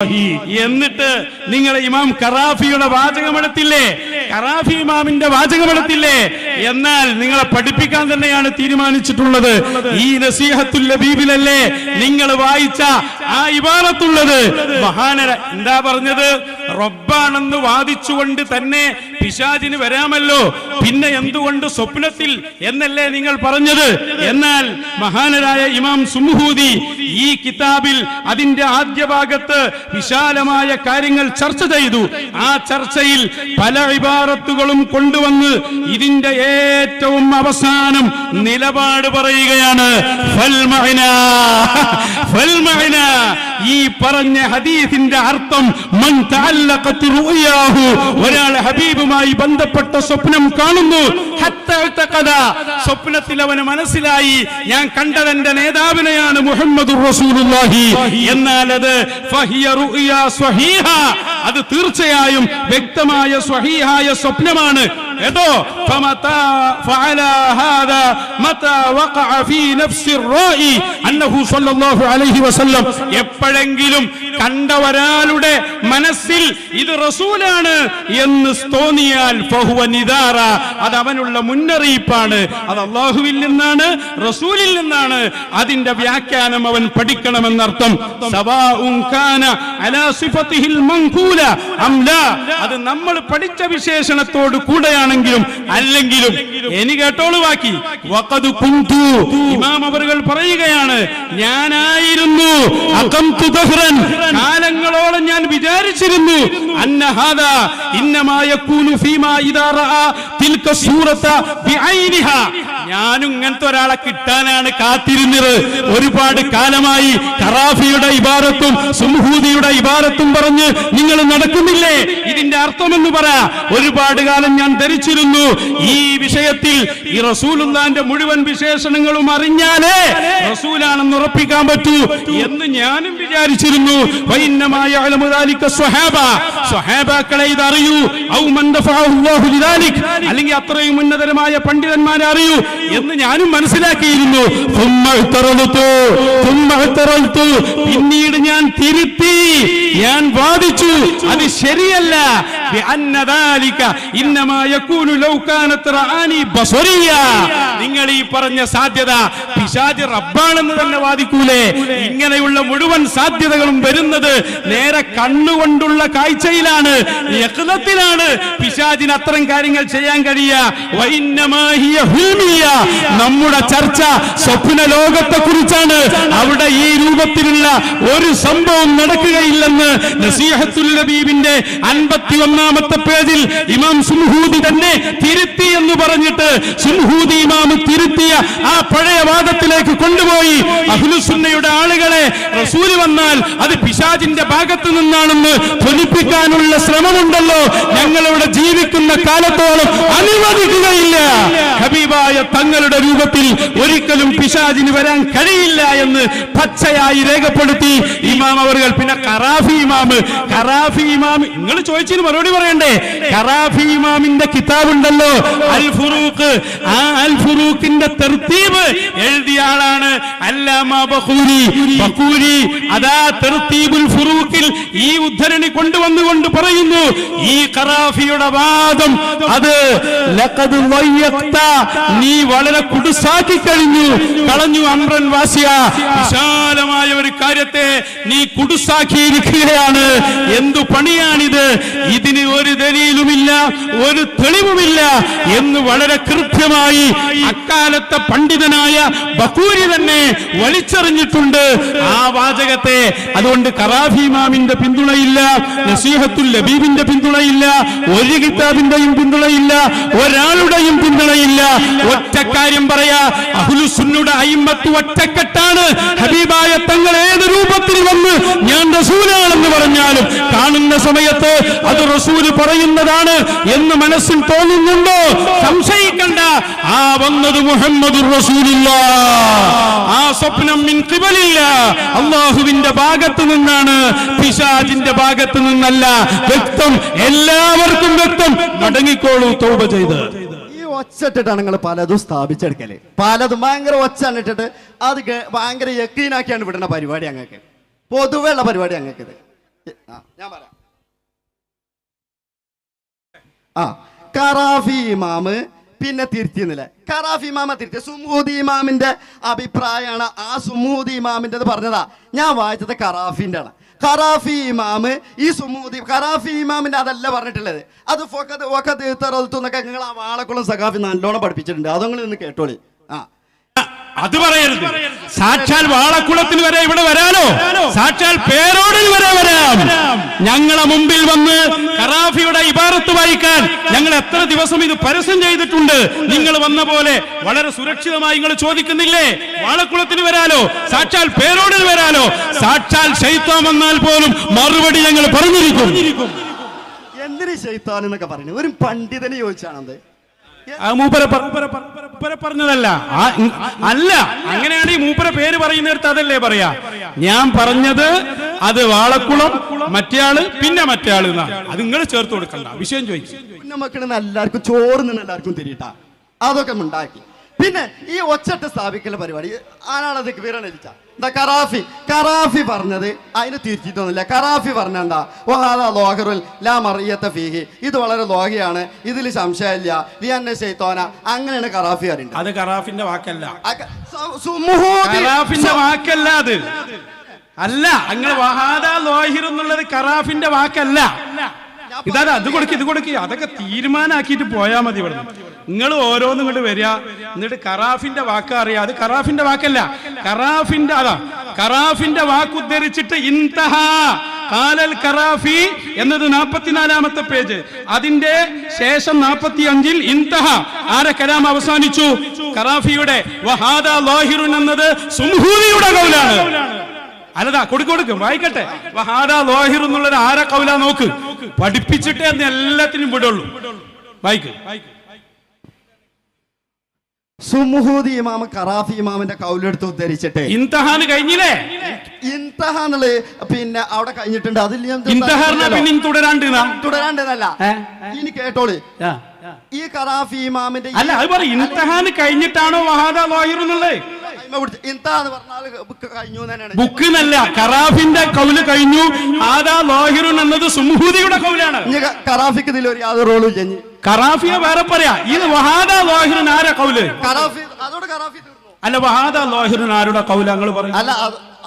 എന്നിട്ട് നിങ്ങളെ ഇമാം കറാഫിയുടെ വാചകമെടുത്തില്ലേ കറാഫി ഇമാമിന്റെ വാചകമെടുത്തില്ലേ? എന്നാൽ നിങ്ങളെ പഠിപ്പിക്കാൻ തന്നെയാണ് തീരുമാനിച്ചിട്ടുള്ളത്. ഈ നസീഹത്തുൽ ലബീബിലല്ലേ നിങ്ങൾ വായിച്ച ആ ഇബാറത്തുള്ളത് മഹാനര എന്താ പറഞ്ഞത്? റബ്ബാണെന്ന് വാദിച്ചുകൊണ്ട് തന്നെ പിശാചിന് വരാമല്ലോ. പിന്നെ എന്തുകൊണ്ട് സ്വപ്നത്തിൽ എന്നല്ലേ നിങ്ങൾ പറഞ്ഞത്? എന്നാൽ മഹാനരായ ഇമാം സുമുഹൂദി ഈ കിതാബിൽ അതിന്റെ ആദ്യ ഭാഗത്ത് വിശാലമായ കാര്യങ്ങൾ ചർച്ച ചെയ്തു. ആ ചർച്ചയിൽ പല ഇബാറത്തുകളും കൊണ്ടുവന്ന് ഇതിന്റെ ഏറ്റവും അവസാനം നിലപാട് പറയുകയാണ്. ഈ പറഞ്ഞ ഹദീസിന്റെ അർത്ഥം ഒരാൾ ഹബീബുമായി ബന്ധപ്പെട്ട സ്വപ്നം കാണുന്നു ഇഅ്തഖദ. സ്വപ്നത്തിൽ അവന് മനസ്സിലായി ഞാൻ കണ്ടതെന്റെ നേതാവിനെയാണ് മുഹമ്മദ് റസൂലുള്ളാഹി എന്നാൽ അത് അത് തീർച്ചയായും വ്യക്തമായ സ്വഹീഹായ സ്വപ്നമാണ്. എന്തോ എപ്പോഴെങ്കിലും കണ്ട ഒരാളുടെ മനസ്സിൽ ഇത് റസൂലാണ് എന്ന് തോന്നിയാൽ അത് അവനുള്ള മുന്നറിയിപ്പാണ്. അത് അള്ളാഹുവിൽ നിന്നാണ് റസൂലിൽ നിന്നാണ്. അതിന്റെ വ്യാഖ്യാനം അവൻ പഠിക്കണമെന്നർത്ഥം. അത് നമ്മൾ പഠിച്ച വിശേഷണത്തോട് കൂടെയാണ് കൂടെയാണെങ്കിലും അല്ലെങ്കിലും എനി കേട്ടോളൂ ബാക്കി കുന്തു. ഇമാം അവറുകൾ പറയുകയാണ് ഞാനായിരുന്നു കാലങ്ങളോളം ഞാൻ വിചാരിച്ചിരുന്നു അന്ന ഹാദാ ഞാനും ഇങ്ങനത്തെ ഒരാളെ കിട്ടാനാണ് കാത്തിരുന്നത്. ഒരുപാട് കാലമായി കറാഫിയുടെ ഇബാരത്തും സുംഹൂദിയുടെ ഇബാരത്തും പറഞ്ഞ് നിങ്ങൾ നടക്കുന്നില്ലേ? ഇതിന്റെ അർത്ഥമെന്ന് പറ. ഒരുപാട് കാലം ഞാൻ ധരിച്ചിരുന്നു. ഈ വിഷയത്തിൽ ഈ റസൂലുള്ളാന്റെ മുഴുവൻ വിശേഷണങ്ങളും അറിഞ്ഞാലേ റസൂലാണെന്ന് ഉറപ്പിക്കാൻ പറ്റൂ എന്ന് ഞാനും വിചാരിച്ചിരുന്നു. ഇത് അറിയൂ അല്ലെങ്കിൽ അത്രയും ഉന്നതരമായ പണ്ഡിതന്മാരെ അറിയൂ. എന്ന് ഞാനും മനസ്സിലാക്കിയിരുന്നു. പിന്നീട് ഞാൻ തിരുത്തി. ഞാൻ വാദിച്ചു. അത് ശരിയല്ല. ബിഅന്ന ദാലിക ഇന്നമാ യകൂനു ലൗ റആനി ബസറിയ നിങ്ങൾ ഈ പറഞ്ഞ സാധ്യത പിശാജ് റബ്ബാണെന്ന് തന്നെ വാദിക്കൂലേ? ഇങ്ങനെയുള്ള മുഴുവൻ സാധ്യതകളും വരുന്നത് നേരെ കണ്ണുകൊണ്ടുള്ള കാഴ്ചയിലാണ് യക്തത്തിലാണ് പിശാജിന് അത്തരം കാര്യങ്ങൾ ചെയ്യാൻ കഴിയൂമിയ നമ്മുടെ ചർച്ച സ്വപ്ന ലോകത്തെ കുറിച്ചാണ്. അവിടെ ഈ രൂപത്തിലുള്ള ഒരു സംഭവം നടക്കുകയില്ലെന്ന് നസീഹത്തുൽ നബീബിന്റെ അൻപത്തി ഒന്നാമത്തെ പേജിൽ ഇമാം സുൽഹൂദി തന്നെ തിരുത്തി എന്ന് പറഞ്ഞിട്ട് സുൽഹൂദി ഇമാം തിരുത്തിയ ആ പഴയ വാദത്തിലേക്ക് കൊണ്ടുപോയി. അഹ്ലുസുന്നയുടെ ആളുകളെ റസൂൽ വന്നാൽ അത് പിശാജിന്റെ ഭാഗത്ത് നിന്നാണെന്ന് ധ്വനിപ്പിക്കാനുള്ള ശ്രമമുണ്ടല്ലോ. ഞങ്ങളിവിടെ ജീവിക്കുന്ന കാലത്തോളം അനുവദിക്കുകയില്ല. ഹബീബായ തങ്ങളുടെ രൂപത്തിൽ ഒരിക്കലും പിശാജിന് വരാൻ കഴിയില്ല എന്ന് പച്ചയായി രേഖപ്പെടുത്തി ഇമാം അവർ പിന്നെ കറാഫി ഇമാം. കറാഫി ഇമാം. നിങ്ങൾ ചോദിച്ചതിന് മറുപടി പറയണ്ടേ? ഖറാഫി ഇമാമിന്റെ കിതാബുണ്ടല്ലോ. അൽ ഫുറൂഖ് ആ അൽ ഫുറൂഖിന്റെ തെർത്തീബ് എഴുതിയ ആളാണ് അല്ലാമ ബഖൂരി ബഖൂരി അതാ തെർത്തീബുൽ ഫുറൂഖിൽ ഈ ഉദ്ധരണി കൊണ്ടുവന്നുകൊണ്ട് പറയുന്നു ഈ ഖറാഫിയുടെ വാദം അത് ലഖദ് നീ വളരെ കുടുസാക്കി കഴിഞ്ഞു. കളഞ്ഞു അമ്രൻ വാസിയ. വിശാലമായ ഒരു കാര്യത്തെ നീ കുടുസാക്കിയിരിക്കുകയാണ്. എന്തു പണിയാണിത്? ഇതിന് ഒരു ദലീലുമില്ല ഒരു തെളിവുമില്ല എന്ന് വളരെ കൃത്യമായി അക്കാലത്തെ പണ്ഡിതനായ ബക്കൂരി തന്നെ വലിച്ചെറിഞ്ഞിട്ടുണ്ട്. ആ വാചകത്തെ അതുകൊണ്ട് കറാഫി ഇമാമിന്റെ പിന്തുണയില്ല നസീഹത്തുൽ ലബീബിന്റെ പിന്തുണയില്ല ഒരു കിതാബിന്റെയും പിന്തുണയില്ല ഒരാളുടെയും പിന്തുണയില്ല. ഒറ്റ കാര്യം പറയാ അഹുലുസുന്നുടെ അയിമ്പത്ത് ഒറ്റക്കെട്ടാണ്. ഹബീബായ തങ്ങൾ ഏത് രൂപത്തിൽ വന്ന് ഞാൻ റസൂലാണെന്ന് പറഞ്ഞാലും കാണുന്ന സമയത്ത് അത് റസൂൽ പറയുന്നതാണ് എന്ന് മനസ്സിൽ തോന്നുന്നുണ്ടോ? സംശയിക്കണ്ട. ആ വന്നത് മുഹമ്മദ് റസൂലില്ല ആ സ്വപ്നം അള്ളാഹുവിന്റെ ഭാഗത്ത് നിന്നാണ് പിശാജിന്റെ ഭാഗത്ത് നിന്നല്ല വ്യക്തം എല്ലാവർക്കും വ്യക്തം. മടങ്ങിക്കോളൂ തൗബ ചെയ്ത്. ഈ ഒച്ച ഇട്ടിട്ടാണ് നിങ്ങൾ പലതും സ്ഥാപിച്ചെടുക്കൽ. പലതും ഭയങ്കര ഒച്ച ഇട്ടിട്ട് അത് ഭയങ്കര യക്കീനാക്കിയാണ് വിടുന്ന പരിപാടി അങ്ങക്ക് പൊതുവെ ഉള്ള പരിപാടി അങ്ങക്ക് ഇത് ഞാൻ പറയാം. ആ കറാഫി ഇമാമ് പിന്നെ തിരുത്തിയെന്നില്ല കറാഫി ഇമാമ തിരുത്തി. സുമൂദി ഇമാമിന്റെ അഭിപ്രായമാണ് ആ സുമൂദി ഇമാമിന്റെ പറഞ്ഞതാ. ഞാൻ വായിച്ചത് കറാഫിന്റെ ആണ് ഖറാഫി ഇമാമ് ഈ സുമൂദി ഖറാഫി ഇമാമിന്റെ അതല്ല പറഞ്ഞിട്ടുള്ളത്. അത് ഫൊക്കത്ത് ഒക്കത്ത് തീർത്തറത്തു എന്നൊക്കെ നിങ്ങൾ ആ വാളക്കുളം സഖാഫി നല്ലോണം പഠിപ്പിച്ചിട്ടുണ്ട്. അതങ്ങൾ നിന്ന് കേട്ടോളി. അത് പറയരുത്. സാക്ഷാൽ വാളക്കുളത്തിൽ വരെ ഇവിടെ വരാനോ സാക്ഷാൽ പേരോടിൽ വരെ വരാം. ഞങ്ങളെ മുമ്പിൽ വന്ന് കറാഫിയുടെ ഇബാറത്ത് വായിക്കാൻ ഞങ്ങൾ എത്ര ദിവസം ഇത് പരസ്യം ചെയ്തിട്ടുണ്ട്? നിങ്ങൾ വന്ന പോലെ വളരെ സുരക്ഷിതമായി നിങ്ങൾ ചോദിക്കുന്നില്ലേ? വാളക്കുളത്തിന് വരാലോ? സാക്ഷാൽ പേരോടിൽ വരാലോ? സാക്ഷാൽ ശൈത്വം വന്നാൽ പോലും മറുപടി ഞങ്ങൾ പറഞ്ഞിരിക്കും. എന്തിനു ശൈത്താൻ എന്നൊക്കെ പറഞ്ഞു ഒരു പണ്ഡിതനെ ചോദിച്ചാണത് ആ പറഞ്ഞതല്ല. അല്ല. അങ്ങനെയാണ് ഈ മൂപ്പര പേര് പറയുന്നിടത്ത് അതല്ലേ പറയാ? ഞാൻ പറഞ്ഞത് അത് വാളക്കുളം മറ്റേയാൾ പിന്നെ മറ്റേയാൾ അത് നിങ്ങൾ ചേർത്ത് കൊടുക്കണ്ട. വിഷയം ചോദിക്കും. പിന്നെ എല്ലാവർക്കും ചോറ് നിന്ന് എല്ലാവർക്കും തിരിയിട്ടാ അതൊക്കെ ഉണ്ടാക്കി. പിന്നെ ഈ ഒച്ചട്ട് സ്ഥാപിക്കൽ പരിപാടി. ആരാണത് വിരണിച്ച എന്താ കറാഫി? കറാഫി പറഞ്ഞത് അതിന് തിരിച്ചിട്ടൊന്നുമില്ല കറാഫി പറഞ്ഞ എന്താ? വഹാദ ലോഹറുൽ ലാ മറിയത്ത ഫീഹി. ഇത് വളരെ ലോഹയാണ്. ഇതിൽ സംശയമില്ല. ലിയന്നെ ചെയ്തോന അങ്ങനെയാണ് കറാഫി അറിയുന്നത്. അത് കറാഫിന്റെ വാക്കല്ല. കറാഫിന്റെ വാക്കല്ല അത്. അല്ല അങ്ങനെ വഹാദ ലോഹിർ എന്നുള്ളത് കറാഫിന്റെ വാക്കല്ല. ഇതാ അത് കൊടുക്ക് ഇത് കൊടുക്ക്. അതൊക്കെ തീരുമാനാക്കിയിട്ട് പോയാ മതി ഇവിടെ നിങ്ങൾ ഓരോന്നും ഇങ്ങോട്ട് വരിക. എന്നിട്ട് കറാഫിന്റെ വാക്ക് അറിയാം. അത് കറാഫിന്റെ വാക്കല്ല. കറാഫിന്റെ അതാ കറാഫിന്റെ വാക്ക് ഉദ്ധരിച്ചിട്ട് ഇൻതഹ കാലൽ കറാഫി എന്നത് നാൽപ്പത്തിനാലാമത്തെ പേജ്. അതിന്റെ ശേഷം നാൽപ്പത്തി അഞ്ചിൽ ഇൻതഹ. ആരെ കലാം അവസാനിച്ചു? കറാഫിയുടെ വഹാദ ലോഹിറുൻ എന്നത് സുംഹൂരിയുടെ കൗലാണ്. അല്ലതാ കൊടുക്കൊടുക്കും വായിക്കട്ടെ. വഹാദ ലോഹിർ എന്നുള്ളത് ആരെ കൗല? നോക്ക്. പഠിപ്പിച്ചിട്ടേ അന്ന് എല്ലാത്തിനും വിടുള്ളൂ. വായിക്ക് സുമുഹൂദി ഇമാമ കറാഫി ഇമാമിന്റെ കൗലെടുത്ത് ഉദ്ധരിച്ചിട്ട്. ഇൻതഹാന് കഴിഞ്ഞില്ലേ? ഇൻതഹ പിന്നെ അവിടെ കഴിഞ്ഞിട്ടുണ്ട്. അതിൽ പിന്നെ തുടരാണ്ട്. തുടരാണ്ടെന്നല്ല ഇനി കേട്ടോളി. ഈ കറാഫി ഇമാമിന്റെ അല്ല അത് പറ ഇൻതഹാന് കഴിഞ്ഞിട്ടാണോ വഹാദ ലോയർ എന്നുള്ളത് ബുക്ക് എന്നല്ല കറാഫിന്റെ കൗൽ കഴിഞ്ഞു. ആദാ ലോഹിറുൻ എന്നത് സുമുഹൂദിയുടെ കൗലാണ്. കറാഫിക്ക് ഇതിൽ ഒരു യാതൊരു റോളും ഇല്ല കറാഫിയെ വേറെ പറയാ. ഇത് വഹാദാ ലോഹിറുൻ ആരാ കൗൽ? കറാഫി അതോട് കറാഫി അല്ല വഹാദാ ലോഹിറുൻ ആരുടെ കൗല നിങ്ങൾ പറയും? അല്ല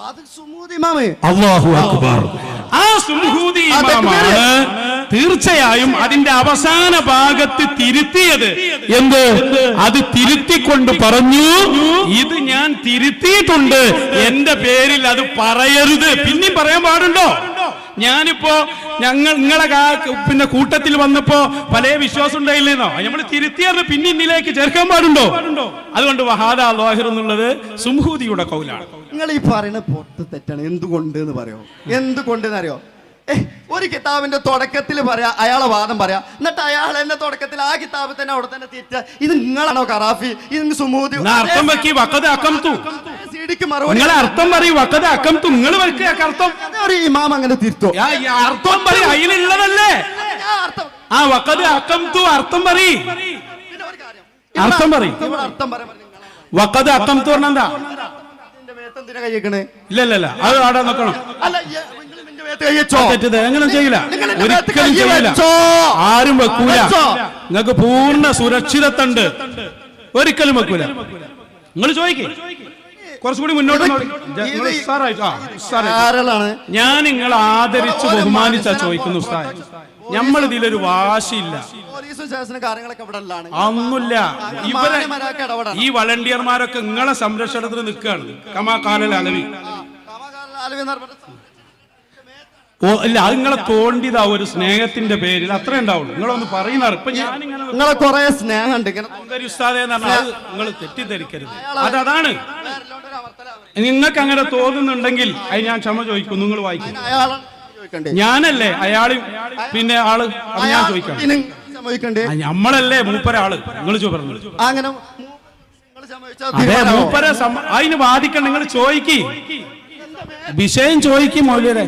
അത് സുമൂദി ഇമാമേ. അല്ലാഹു അക്ബർ. ആ സുംഹൂദി ഇമാമാണ് തീർച്ചയായും അതിന്റെ അവസാന ഭാഗത്ത് തിരുത്തിയത്. എന്ത്? അത് തിരുത്തിക്കൊണ്ട് പറഞ്ഞു ഇത് ഞാൻ തിരുത്തിയിട്ടുണ്ട്. എന്റെ പേരിൽ അത് പറയരുത്. പിന്നെയും പറയാൻ പാടുണ്ടോ? ഞാനിപ്പോ ഞങ്ങൾ നിങ്ങളെ പിന്നെ കൂട്ടത്തിൽ വന്നപ്പോ പല വിശ്വാസം ഉണ്ടായില്ലെന്നോ? നമ്മൾ തിരുത്തിയത് പിന്നെ ഇന്നിലേക്ക് ചേർക്കാൻ പാടുണ്ടോ? അതുകൊണ്ട് വഹാദ ലോഹിർ എന്നുള്ളത് സുംഹൂദിയുടെ കൗലാണ്. നിങ്ങൾ ഈ പറയുന്ന പൊട്ട് തെറ്റാണ്. എന്തുകൊണ്ട് എന്ന് പറയോ? എന്തുകൊണ്ട് എന്നറിയോ ഒരു കിതാബിന്റെ തുടക്കത്തിൽ പറയാ അയാളെ വാദം പറയാ. എന്നിട്ട് അയാൾ എന്നെ തുടക്കത്തിൽ ആ കിതാബ് തന്നെ അവിടെ തന്നെ തിരിച്ച ഇത് നിങ്ങളാണോ കറാഫി? ഇത് സുമൂദി? അർത്ഥം വെക്കി വക്കത് അക്കംതു സിഡിക്ക് നിങ്ങളെ അർത്ഥം പറയും വക്കത് അക്കംതു നിങ്ങൾ അർത്ഥം. ഒരു ഇമാം അങ്ങനെ തിരുത്തോ. അർത്ഥം പറയും അതിലുള്ളതല്ലേ ആ വക്കത് അക്കംതു അർത്ഥം പറയും. അർത്ഥം പറയും. അർത്ഥം പറയാൻ വക്കത് അക്കംതു പറഞ്ഞെന്താ ഇതിന്റെ മേത്തെന്തിനാ ഇല്ല ഇല്ല ഇല്ല. അത് ആടെ നോക്കണം. അല്ല തെറ്റത് ചെയ്യില്ല. ഒരിക്കലും ചെയ്യില്ല. ആരും വെക്കൂല? നിങ്ങൾക്ക് പൂർണ സുരക്ഷിതത്തുണ്ട് ഒരിക്കലും വെക്കൂല. നിങ്ങൾ ചോദിക്കേ. കുറച്ചുകൂടി മുന്നോട്ട് ഞാൻ നിങ്ങൾ ആദരിച്ച് ബഹുമാനിച്ചാ ചോദിക്കുന്നു ഉസ്താദ് നമ്മൾ ഇതിലൊരു വാശിയില്ല. ഒന്നുമില്ല ഇവരെ. ഈ വളണ്ടിയർമാരൊക്കെ നിങ്ങളെ സംരക്ഷണത്തിന് നിൽക്കുകയാണ്. കമാ കാലൽ അലവി കാമകാല ആലുവ എന്ന് പറഞ്ഞ ഓ ഇല്ല അത് നിങ്ങളെ തോണ്ടിയതാ ഒരു സ്നേഹത്തിന്റെ പേരിൽ. അത്രേ ഉണ്ടാവുള്ളൂ. നിങ്ങളൊന്ന് പറയുന്ന ഇപ്പൊ ഞാൻ നിങ്ങളെ കൊറേ പറഞ്ഞാൽ അത് നിങ്ങൾ തെറ്റിദ്ധരിക്കരുത്. അത് അതാണ് നിങ്ങൾക്ക് അങ്ങനെ തോന്നുന്നുണ്ടെങ്കിൽ അത് ഞാൻ ക്ഷമ ചോദിക്കും നിങ്ങൾ വായിക്കും. ഞാനല്ലേ അയാൾ പിന്നെ ആൾ ഞാൻ ചോദിക്കാം. നമ്മളല്ലേ മൂപ്പരാൾ. നിങ്ങൾ പറഞ്ഞു. അങ്ങനെ. മൂപ്പര അതിന് ബാധിക്കണം നിങ്ങൾ ചോദിക്കി. വിഷയം ചോദിക്കും മൗല്യരെ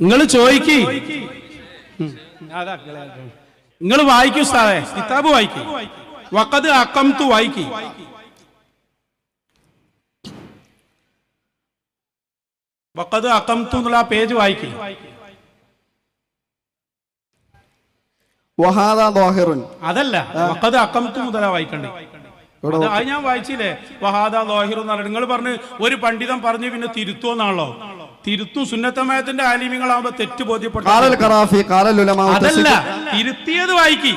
നിങ്ങൾ ചോദിക്കി. നിങ്ങൾ വായിക്കൂ സാറേ കിതാബ് വായിക്കും. വക്കത് അക്കംതു വായിക്കി. വക്കത് അക്കംതു എന്നുള്ള ആ പേജ് വായിക്കും. അതല്ല വക്കത് അക്കംതു മുതലാ വായിക്കണ്ടേ. അത് ഞാൻ വായിച്ചില്ലേ? വഹാദ ലോഹിർ എന്ന് പറഞ്ഞു നിങ്ങൾ പറഞ്ഞ് ഒരു പണ്ഡിതൻ പറഞ്ഞു പിന്നെ തിരുത്തുമെന്നാണല്ലോ തിരുത്തും സുന്നത്തമയത്തിന്റെ ആലിമ്യങ്ങളാകുമ്പോ തെറ്റ് ബോധ്യപ്പെട്ടു അതല്ല തിരുത്തിയത് വായിക്കി.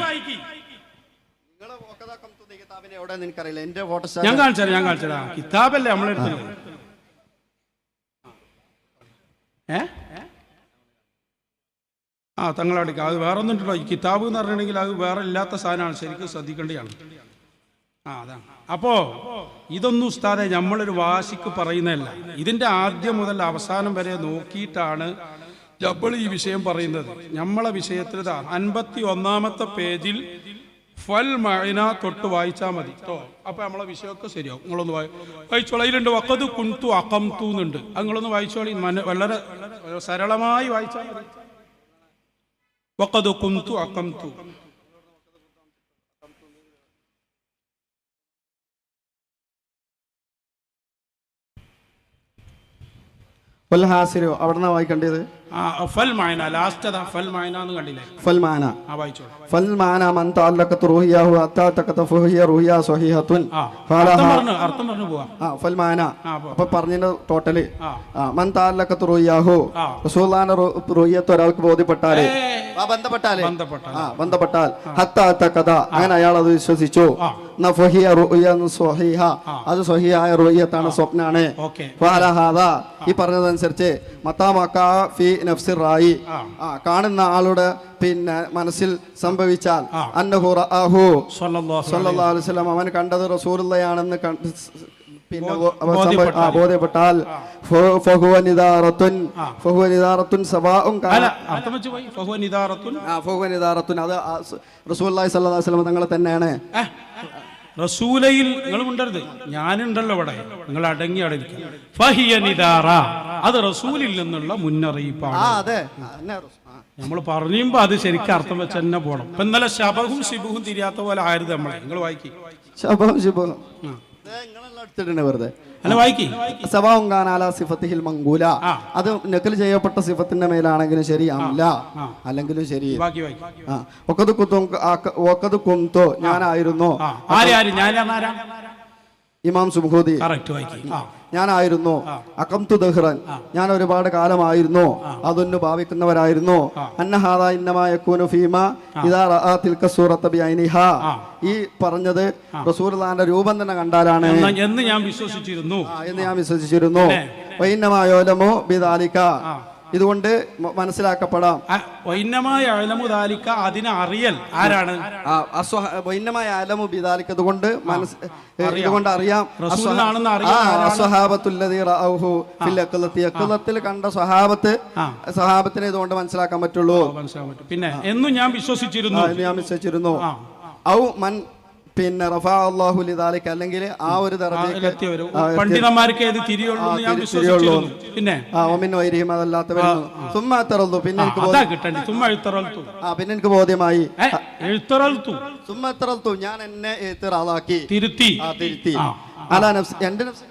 ഞാൻ കാണിച്ചാ ഞാൻ കാണിച്ചതാ കിതാബല്ലേ നമ്മളെടുത്തത് ഏ? ആ തങ്ങളടിക്ക അത് വേറെ ഒന്നുണ്ടല്ലോ ഈ കിതാബ് എന്ന് പറഞ്ഞിട്ടുണ്ടെങ്കിൽ അത് വേറെ ഇല്ലാത്ത സാധനമാണ്. ശരിക്കും ശ്രദ്ധിക്കേണ്ടതാണ്. ആ അതാണ്. അപ്പോ ഇതൊന്നും ഉസ്താദെ നമ്മളൊരു വാശിക്ക് പറയുന്നതല്ല. ഇതിന്റെ ആദ്യം മുതൽ അവസാനം വരെ നോക്കിയിട്ടാണ് നമ്മൾ ഈ വിഷയം പറയുന്നത്. നമ്മളെ വിഷയത്തിൽ അൻപത്തി ഒന്നാമത്തെ പേജിൽ ഫൽ മഴന തൊട്ട് വായിച്ചാൽ മതി. കേട്ടോ അപ്പൊ നമ്മളെ വിഷയമൊക്കെ ശരിയാവും. നിങ്ങളൊന്ന് വായി വായിച്ചോളൂ. അതിലുണ്ട് വക്കത് കുന്തു അക്കം എന്നുണ്ട്. അത് നിങ്ങളൊന്ന് വായിച്ചോളി. വളരെ സരളമായി വായിച്ചാൽ മതി. വക്കത് കുന്തു ആ, പോ. അപ്പൊ പറഞ്ഞതിന്റെ ടോട്ടൽ ആ. ആ മൻ തഅല്ലഖത് റൂഹിയാഹു. ആ. റസൂലുള്ളാഹിന്റെ റൂ- റൂഹിയത്ത് ഒരാൾക്ക് ബോധ്യപ്പെട്ടാൽ ബന്ധപ്പെട്ടാൽ ആ ബന്ധപ്പെട്ടാൽ ഹത്താ അങ്ങനെ അയാൾ അത് വിശ്വസിച്ചു. അത് സ്വഹിയായ റുയ്യത്താണ് സ്വപ്നാണ്. ഈ പറഞ്ഞതനുസരിച്ച് മത്താമക്ക ഫി നഫ്സി റായി. കാണുന്ന ആളുടെ പിന്നെ മനസ്സിൽ സംഭവിച്ചാൽ അന്നഹു റഅഹു സ്വല്ലല്ലാഹു സല്ലല്ലാഹു അലൈഹി വസല്ലം. അവൻ കണ്ടത് റസൂലുള്ളയാണെന്ന് പിന്നെ ബോധ്യപ്പെട്ടാൽ. അത് തങ്ങൾ തന്നെയാണ്. റസൂലയിൽ നിങ്ങൾ ഉണ്ടരുത്. ഞാനുണ്ടല്ലോ ഇവിടെ. നിങ്ങൾ അടങ്ങി നിദാറ അത് റസൂലിൽ നിന്നുള്ള മുന്നറിയിപ്പാണ്. നമ്മൾ പറയുമ്പോ അത് ശരിക്കും അർത്ഥം വെച്ച് തന്നെ പോണം. ഇപ്പൊ ഇന്നലെ ശബഹും ശിബുഹും തിരിയാത്ത പോലെ ആയിരുന്നു നമ്മളെ. നിങ്ങൾ വായിക്കി. ശബഹും ശുഭം മങ്കൂല. മംഗൂല അത് നക്കൽ ചെയ്യപ്പെട്ട സിഫത്തിന്റെ മേലാണെങ്കിലും ശരി അല്ല. അല്ലെങ്കിലും ശരി. ഒക്കത് കുത്തോ ഒക്കത് കുന്തോ ഞാനായിരുന്നു. ഇമാം സുബുഹൂദി. ഞാനായിരുന്നു അകംതു ദഹ്റൻ. ഞാൻ ഒരുപാട് കാലമായിരുന്നു. അതൊന്നു ഭാവിക്കുന്നവരായിരുന്നു. അന്നഹാദ ഇന്നമായ ഫീമ ഇതാ റഅ തിൽക സൂറത്ത ബിഐനിഹ. ഈ പറഞ്ഞത് റസൂർദാന്റെ രൂപം തന്നെ കണ്ടാലാണ്. എന്നാ- ഞാൻ വിശ്വസിച്ചിരുന്നു. എന്ന് ഞാൻ വിശ്വസിച്ചിരുന്നു. വൈന്നമായോലമോ ബിദാലിക. ഇതുകൊണ്ട് മനസ്സിലാക്കപ്പെടാം. അതിനെ അറിയൽ. ആരാണ്? അലമു ബിദാലിക ഇതുകൊണ്ട് മനസ്സ് ഇതുകൊണ്ട് അറിയാം. അഖ്ലത്തിൽ കണ്ട സ്വഹാബത്ത്. സ്വഹാബത്തിനെ ഇതുകൊണ്ട് മനസ്സിലാക്കാൻ പറ്റുള്ളൂ. പിന്നെ എന്നും ഞാൻ വിശ്വസിച്ചിരുന്നു. ഞാൻ വിശ്വസിച്ചിരുന്നു. ഔ മൻ പിന്നെ റഫാ അള്ളാഹു ലിദാലിക അല്ലെങ്കിൽ ആ ഒരു പണ്ഡിതന്മാർക്ക് തിരിയുള്ളൂ പിന്നെ? ആ ഒമിൻ വൈരിയും അതല്ലാത്തവരും സുമ്മാ തറന്നു പിന്നെ ആ, എനിക്ക് പിന്നെ എനിക്ക് ബോധ്യമായി. സുമ്മാ തറത്തു ഞാൻ എന്നെ എത്തിറാളാക്കി തിരുത്തി. ആ തിരുത്തി. അല്ല നഫ്സ് എന്റെ നഫ്സിനെ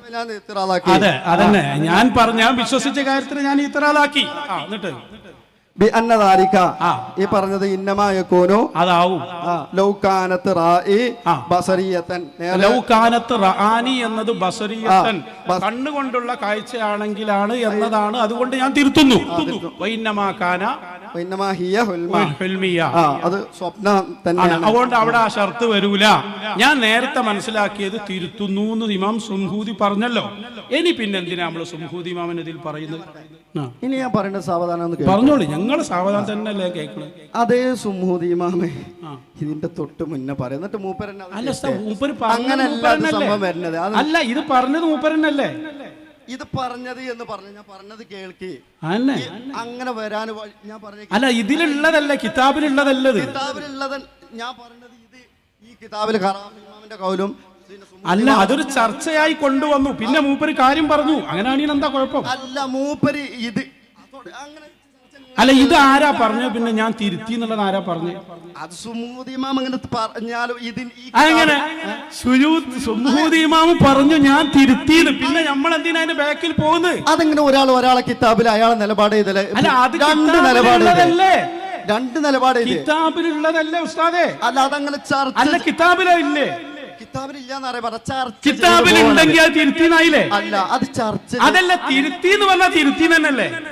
അതെ അതന്നെ. ഞാൻ പറഞ്ഞ വിശ്വസിച്ച കാര്യത്തിന് ഞാൻ ഇത്തറാലാക്കി ആ എന്നിട്ട്. ഈ പറഞ്ഞത് ഇന്നമായക്കോനു അതാവും. ലൗകാനത്ത് റായി. ബസറിയത്തൻ ലൗകാനത്ത് എന്നത് ബസറിയത്തൻ കണ്ണുകൊണ്ടുള്ള കാഴ്ചയാണെങ്കിലാണ് എന്നതാണ്. അതുകൊണ്ട് ഞാൻ തിരുത്തുന്നു. വൈന്നമാക്കാന അത് സ്വപ്നം തന്നെ അതുകൊണ്ട് അവിടെ ആ ഷർത്ത് വരൂല. ഞാൻ നേരത്തെ മനസ്സിലാക്കിയത് തിരുത്തുന്നു എന്ന് ഇമാം സുംഹൂതി പറഞ്ഞല്ലോ. ഇനി പിന്നെന്തിനാ നമ്മൾ നമ്മൾ സുംഹൂതി ഇമാമൻ ഇതിൽ പറയുന്നത്? ഇനി ഞാൻ പറയേണ്ട സാവധാനം. പറഞ്ഞോളൂ. ഞങ്ങൾ സാവധാനം തന്നെയല്ലേ കേൾക്കണത് അതേ സുമൂതി മാമേ. ഇതിന്റെ തൊട്ട് മുന്നേ പറയാം എന്നിട്ട് മൂപ്പരന്നെ അല്ല. മൂപ്പര് പറഞ്ഞത് അങ്ങനല്ല മൂപ്പരനല്ലേ? സംഭവം വരുന്നത്. അത് അല്ല ഇത് പറഞ്ഞത് മൂപ്പരനല്ലേ ഇത് പറഞ്ഞത് എന്ന് പറഞ്ഞു ഞാൻ പറഞ്ഞത് കേൾക്കി. അന്നെ അങ്ങനെ വരാൻ വഴി- ഞാൻ പറഞ്ഞ അല്ല ഇതിലുള്ളതല്ല? കിതാബിലുള്ളതല്ലത്. കിതാബിലുള്ളത് ഞാൻ പറഞ്ഞത് ഇത് ഈ കിതാബിൽ ഖറാം ഇമാമിന്റെ കൗലും പിന്നെ സുമൂദി അല്ല അതൊരു ചർച്ചയായി കൊണ്ടുവന്നു. പിന്നെ മൂപ്പര് കാര്യം പറഞ്ഞു. അങ്ങനെയാണെങ്കിൽ എന്താ കുഴപ്പം? അല്ല മൂപ്പര് ഇത് അതോടെ അങ്ങനെ അല്ല ഇത് ആരാ പറഞ്ഞു പിന്നെ ഞാൻ തിരുത്തി എന്നുള്ളത് ആരാ പറഞ്ഞു അത് സുമൂദ് ഇമാം അങ്ങനെ പറഞ്ഞാലും അങ്ങനെ സുഹൂദ് പറഞ്ഞു ഞാൻ തിരുത്തിയത് പിന്നെ നമ്മൾ എന്തിനാ അതിന്റെ ബാക്കിൽ പോകുന്നത്? അതെങ്ങനെ ഒരാൾ ഒരാളെ കിതാബിൽ അയാളെ നിലപാട് ചെയ്തല്ലേ അല്ല അത് രണ്ട് നിലപാട് ചെയ്തേ. കിതാബിലുള്ളതല്ലേ രണ്ട് നിലപാട് കിതാബിലുള്ളതല്ലേ ഉസ്താദേ? അല്ല അതങ്ങനെ ചർച്ച അല്ല കിതാബിലോ കിതാബിലില്ല കിതാബിലുണ്ടെങ്കിൽ അത് തിരുത്തിന്നായില്ലേ അല്ല അത് ചർച്ച അതല്ല തിരുത്തി എന്ന് പറഞ്ഞാൽ തിരുത്തി തന്നെയല്ലേ? അല്ല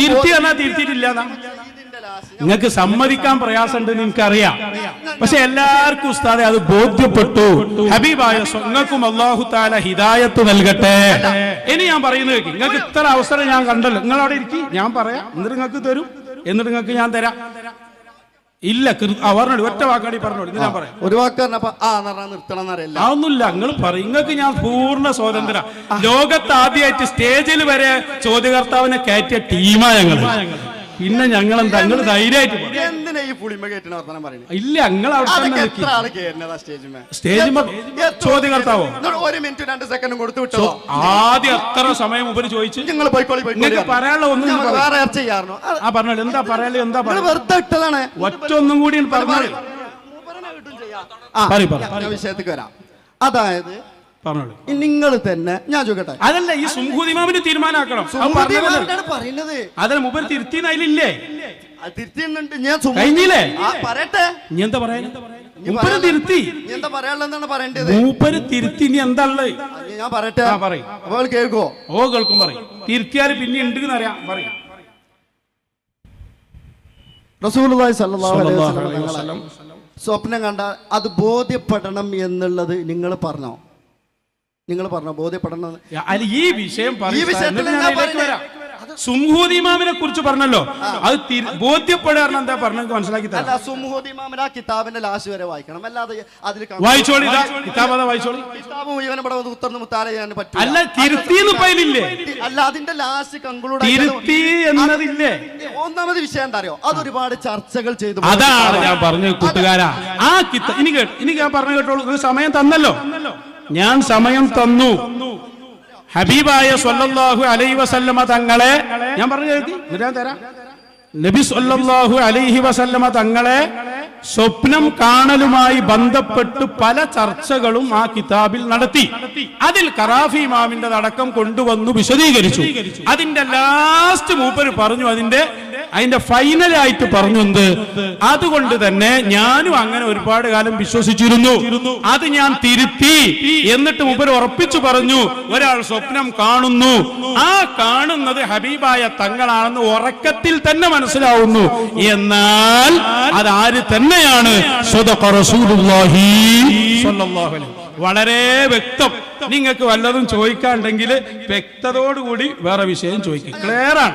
തിരുത്തി എന്ന് തിരുത്തിയിട്ടില്ല നിങ്ങൾക്ക് സമ്മതിക്കാൻ പ്രയാസമുണ്ട് നിങ്ങൾക്കറിയാം. പക്ഷെ എല്ലാവർക്കും ഉസ്താദെ അത് ബോധ്യപ്പെട്ടു. ഹബീബായ നിങ്ങൾക്കും അള്ളാഹു താല ഹിദായത്ത് നൽകട്ടെ. ഇനി ഞാൻ പറയുന്നത് നിങ്ങൾക്ക് ഇത്ര അവസരം ഞാൻ കണ്ടല്ലോ. നിങ്ങൾ അവിടെ ഇരിക്കി. ഞാൻ പറയാം. എന്നിട്ട് നിങ്ങൾക്ക് തരും. എന്നിട്ട് നിങ്ങൾക്ക് ഞാൻ തരാം. ഇല്ല പറഞ്ഞോളൂ ഒറ്റ വാക്കാടി പറഞ്ഞോളൂ ഞാൻ പറയാം. ഒരു വാക്ക് അതൊന്നുമില്ല നിങ്ങൾ പറയും. നിങ്ങൾക്ക് ഞാൻ പൂർണ സ്വാതന്ത്ര്യം. ലോകത്ത് ആദ്യമായിട്ട് സ്റ്റേജിൽ വരെ ചോദ്യകർത്താവിനെ കയറ്റിയ ടീമാ ഞങ്ങൾ പിന്നെ ഞങ്ങൾ ഞങ്ങൾ ധൈര്യമായിട്ട്. എന്തിനാ ഈ പുളിമ പറയുന്നത് ഇല്ല ഞങ്ങൾ അവിടെ ചോദ്യം കർത്താവോ ഒരു മിനിറ്റ് രണ്ട് സെക്കൻഡും കൊടുത്തു വിട്ടോ ആദ്യം എത്ര സമയം ഉപരി ചോദിച്ചു? നിങ്ങൾ നിങ്ങൾക്ക് പറയാനുള്ള ഒന്നും വേറെ ആ പറഞ്ഞോളൂ. എന്താ പറയാലോ എന്താ വെറുതെ ഇട്ടതാണ്. ഒറ്റ ഒന്നും കൂടി പറഞ്ഞോളൂ. വിഷയത്തേക്ക് വരാം. അതായത് പറഞ്ഞോളൂ. നിങ്ങൾ തന്നെ ഞാൻ ചോദിക്കട്ടെ? അതല്ല ഈ സുംഹൂദിമാമിന് തീരുമാനമാക്കണം. പറയുന്നത്. അതല്ല മുമ്പ് തിരുത്തി അതിലില്ലേ? അത് തിരുത്തിയുന്നുണ്ട് ഞാൻ കഴിഞ്ഞില്ലേ? പറയട്ടെ. നീ എന്താ പറയാ മൂപ്പര് തിരുത്തി. എന്താ പറയാനുള്ളതെന്നാണ് പറയേണ്ടത്? മൂപ്പര് തിരുത്തി ഇനി എന്താ ഉള്ളത്? ഞാൻ പറയട്ടെ. പറയും. അപ്പോൾ കേൾക്കോ ഓ കേൾക്കും പറയും. തിരുത്തിയാൽ പിന്നെ ഉണ്ട് അറിയാം പറയും. റസൂലുള്ളാഹി സ്വല്ലല്ലാഹു അലൈഹി വസല്ലം. സ്വപ്നം കണ്ട അത് ബോധ്യപ്പെടണം എന്നുള്ളത് നിങ്ങൾ പറഞ്ഞോ? നിങ്ങൾ പറഞ്ഞ ബോധ്യപ്പെടണം? അല്ല ഈ വിഷയം ഈ വിഷയത്തിൽ ഞാൻ കുറിച്ച് പറഞ്ഞല്ലോ. അത് തിരി- എന്താ പറഞ്ഞത് മനസ്സിലാക്കി അല്ല തരാം. സുമുഹോദി ഇമാമിന് ആ കിതാബിന്റെ ലാസ്റ്റ് വരെ വായിക്കണം. അല്ലാതെ അതിൽ വായിച്ചോളി ഇതാ. വായിച്ചോളി. കിതാബ് മുഴുവൻ ഇവിടെ വന്ന് ഉത്തർന്ന് മുത്താലെ ചെയ്യാൻ പറ്റും അല്ല തിരുത്തിന്ന് പൈലില്ലേ അല്ല അതിന്റെ ലാസ്റ്റ് കൺക്ലൂഡ് തിരുത്തി എന്നതില്ലേ? ഒന്നാമത് വിഷയം എന്താ അറിയോ? അതൊരുപാട് ചർച്ചകൾ ചെയ്തു അതാണ് ഞാൻ പറഞ്ഞത് കൂട്ടുകാരാ. ആ കിത്ത ഇനി കേട്ട് ഇനി ഞാൻ പറഞ്ഞു കേട്ടോളൂ. സമയം തന്നല്ലോ. ഞാൻ സമയം തന്നു. ഹബീബായ സൊല്ലാഹു അലൈ വസല്ലമ തങ്ങളെ ഞാൻ പറഞ്ഞു കേൾക്കി? എന്നിട്ട് തരാം. നബി സൊല്ലാഹു അലൈഹി വസല്ലമ തങ്ങളെ സ്വപ്നം കാണലുമായി ബന്ധപ്പെട്ട് പല ചർച്ചകളും ആ കിതാബിൽ നടത്തി. അതിൽ കറാഫി ഇമാമിന്റെ അടക്കം കൊണ്ടുവന്നു വിശദീകരിച്ചു. അതിന്റെ ലാസ്റ്റ് മൂപ്പര് പറഞ്ഞു അതിന്റെ അതിന്റെ ഫൈനലായിട്ട് പറഞ്ഞു എന്ത് അതുകൊണ്ട് തന്നെ ഞാനും അങ്ങനെ ഒരുപാട് കാലം വിശ്വസിച്ചിരുന്നു. അത് ഞാൻ തിരുത്തി എന്നിട്ട് മുമ്പിൽ ഉറപ്പിച്ചു പറഞ്ഞു ഒരാൾ സ്വപ്നം കാണുന്നു. ആ കാണുന്നത് ഹബീബായ തങ്ങളാണെന്ന് ഉറക്കത്തിൽ തന്നെ മനസ്സിലാവുന്നു. എന്നാൽ അത് ആര് തന്നെയാണ്? വളരെ വ്യക്തം. നിങ്ങൾക്ക് വല്ലതും ചോദിക്കാണ്ടെങ്കിൽ വ്യക്തതയോടുകൂടി വേറെ വിഷയം ചോദിക്കും. ക്ലിയർ ആണ്.